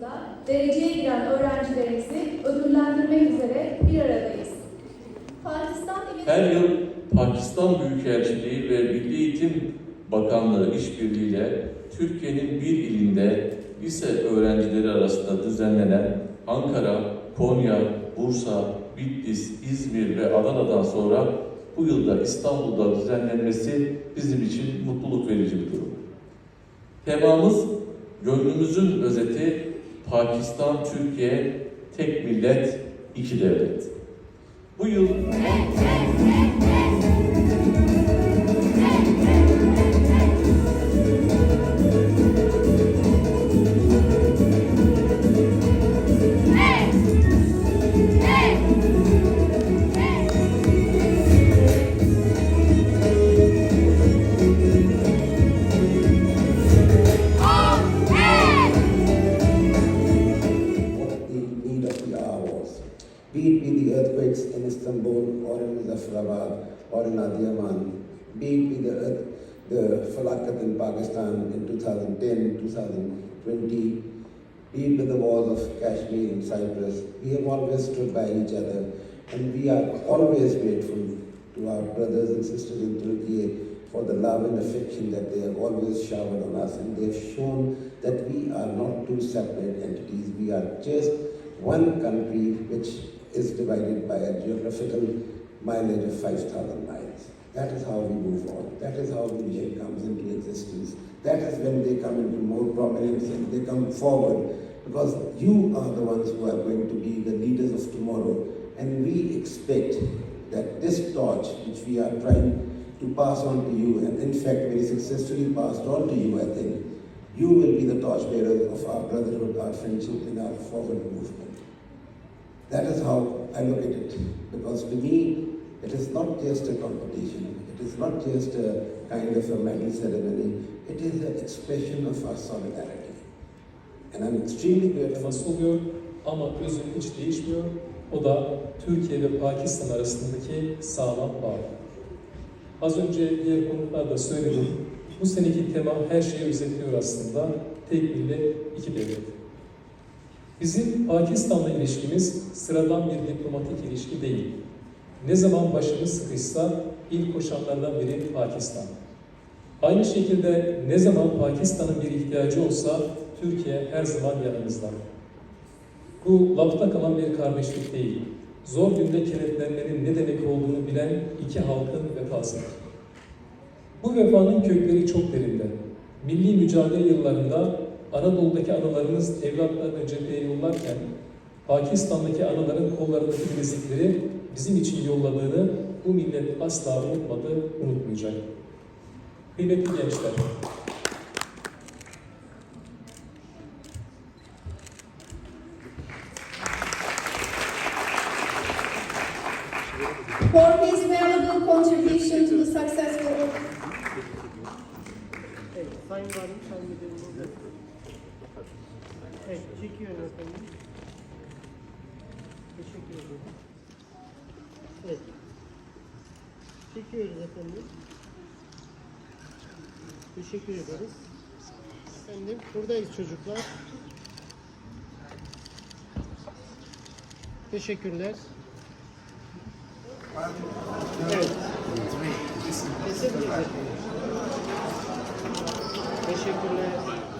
kapsamında dereceye giren öğrencilerimizi ödüllendirmek üzere bir aradayız. Pakistan Her yıl Pakistan Büyükelçiliği ve Milli Eğitim Bakanlığı işbirliğiyle Türkiye'nin bir ilinde lise öğrencileri arasında düzenlenen Ankara, Konya, Bursa, Bitlis, İzmir ve Adana'dan sonra bu yılda İstanbul'da düzenlenmesi bizim için mutluluk verici bir durum. Temamız gönlümüzün özeti Pakistan, Türkiye, tek millet, iki devlet. Bu yıl Be it be the earthquakes in Istanbul or in Zafrabad or in Adiyaman, be it be the, earth, the Falakat in Pakistan in 2010, 2020, be it with the wars of Kashmir and Cyprus, we have always stood by each other and we are always grateful to our brothers and sisters in Turkey for the love and affection that they have always showered on us and they have shown that we are not two separate entities, we are just one country which is divided by a geographical mileage of 5,000 miles. That is how we move on. That is how the vision comes into existence. That is when they come into more prominence and they come forward because you are the ones who are going to be the leaders of tomorrow. And we expect that this torch, which we are trying to pass on to you, and in fact very successfully passed on to you, I think, you will be the torchbearer of our brotherhood, our friendship, and our forward movement. That is how I look at it. Because to me, it is not just a competition, it is not just a kind of a medal ceremony, it is an expression of our solidarity. And I'm extremely grateful. oluyor ama özü hiç değişmiyor. O da Türkiye ve Pakistan arasındaki sağlam bağ. Az önce diğer konuklarda söyledim. Bu seneki tema her şeyi özetliyor aslında. Tek millet, iki devlet. Bizim Pakistan'la ilişkimiz sıradan bir diplomatik ilişki değil. Ne zaman başımız sıkışsa ilk koşanlardan biri Pakistan. Aynı şekilde ne zaman Pakistan'ın bir ihtiyacı olsa Türkiye her zaman yanımızda. Bu lafta kalan bir kardeşlik değil. Zor günde kenetlenmenin ne demek olduğunu bilen iki halkın vefasıdır. Bu vefanın kökleri çok derinde. Milli mücadele yıllarında Anadolu'daki analarımız evlatlarını cepheye yollarken Pakistan'daki anaların kollarındaki bilezikleri bizim için yolladığını bu millet asla unutmadı, unutmayacak. Kıymetli gençler, for his valuable contribution to the successful Evet, çekiyorum efendim. Teşekkür ederim. Evet. Çekiyoruz efendim. Teşekkür ederiz. Efendim, buradayız çocuklar. Teşekkürler. Evet. Teşekkürler. Teşekkürler.